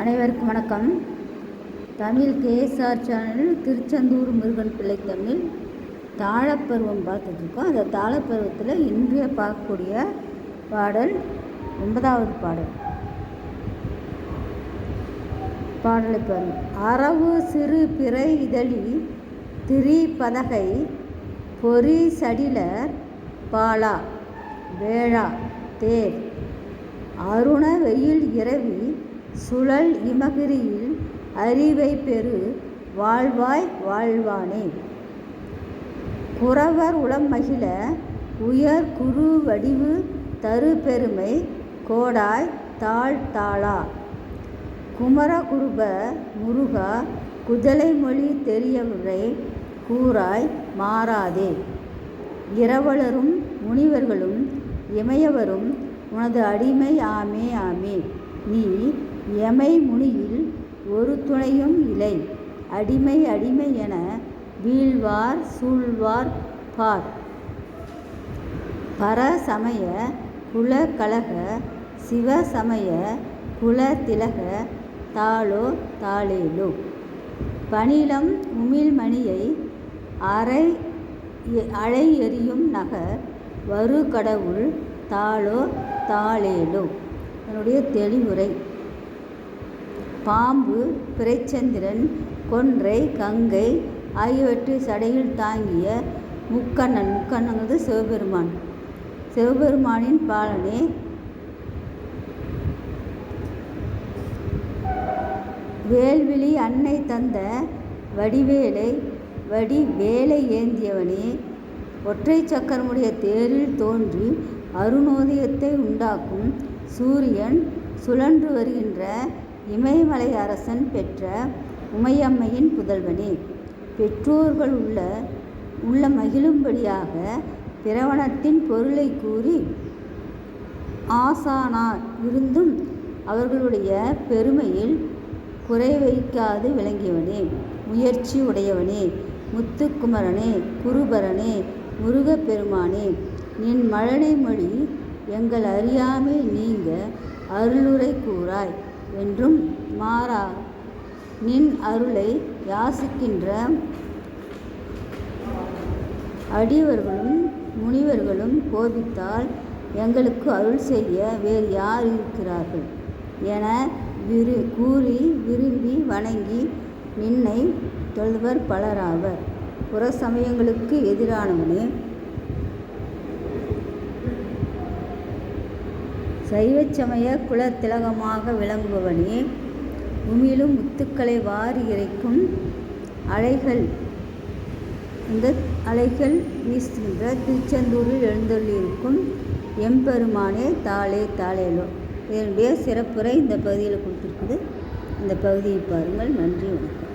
அனைவருக்கும் வணக்கம். Tamil KSR channel Tiruchendur Murugan பிள்ளை தமிழ் தாழப்பருவம் பார்த்துட்ருக்கோம். அந்த தாழப்பருவத்தில் இன்றைய பார்க்கக்கூடிய பாடல் ஒன்பதாவது பாடல். பாடலை பாருங்கள் அரவு சிறு பிறை இதழி திரி பதகை பொறி சடிலர் பாலா வேளா தேர். அருண வெயில் இரவி சுழல் இமகிரியில் அறிவை பெறு வாழ்வாய் வாழ்வானே. குறவர் உளம் மகிழ உயர் குரு வடிவு தரு பெருமை கோடாய் தாழ் தாளா. குமரகுருப முருகா குதலை மொழி தெரியவரை கூறாய் மாறாதே. இரவலரும் முனிவர்களும் இமையவரும் உனது அடிமை ஆமே ஆமே. நீ எமை முனியில் ஒரு துணையும் இலை அடிமை அடிமை என வீழ்வார் சூழ்வார் பார். பரசமய குல கலக சிவசமய குல திலக தாளோ தாளேலோ. பணிலம் உமிழ்மணியை அரை அழை எறியும் நகர் வரு கடவுள் தாளோ தாளேலோ. என்னுடைய தெளிவுரை. பாம்பு பிறைச்சந்திரன் கொன்றை கங்கை ஆகியவற்றை சடையில் தாங்கிய முக்கண்ணன். முக்கண்ணங்கிறது சிவபெருமான். சிவபெருமானின் பாலனே. வேல்விழி அன்னை தந்த வடிவேலை வடி வேலை ஏந்தியவனே. ஒற்றை சக்கரமுடைய தேரில் தோன்றி அருணோதயத்தை உண்டாக்கும் சூரியன் சுழன்று வருகின்ற இமயமலை அரசன் பெற்ற உமையம்மையின் புதல்வனே பெற்றோர்கள் உள்ள உள்ள மகிழும்படியாக பிரவணத்தின் பொருளை கூறி ஆசானார் இருந்தும் அவர்களுடைய பெருமையில் குறை வைக்காது விளங்கியவனே முயற்சி உடையவனே முத்துக்குமரனே குருபரனே முருகப்பெருமானே நின் மழலை மொழி எங்கள் அறியாமை நீங்க அருளுரை கூறாய். என்றும் மாறா நின் அருளை யாசிக்கின்ற அடியவர்களும் முனிவர்களும் கோபித்தால் எங்களுக்கு அருள் செய்ய வேறு யார் இருக்கிறார்கள்? என விரு கூறி விரும்பி வணங்கி நின்னை தொழுவர் பலராவர். புற சமயங்களுக்கு எதிரானவனே சைவச்சமய குலத்திலகமாக விளங்குபவனே உமிழும் முத்துக்களை வாரி இறைக்கும் அலைகள் இந்த அலைகள் வீசுகின்ற திருச்செந்தூரில் எழுந்தொள்ளியிருக்கும் எம்பெருமானே தாளே தாளேலோ இதனுடைய சிறப்புரை இந்த பகுதியில் கொடுத்துருக்குது. இந்த பகுதியை பாருங்கள். நன்றி வணக்கம்.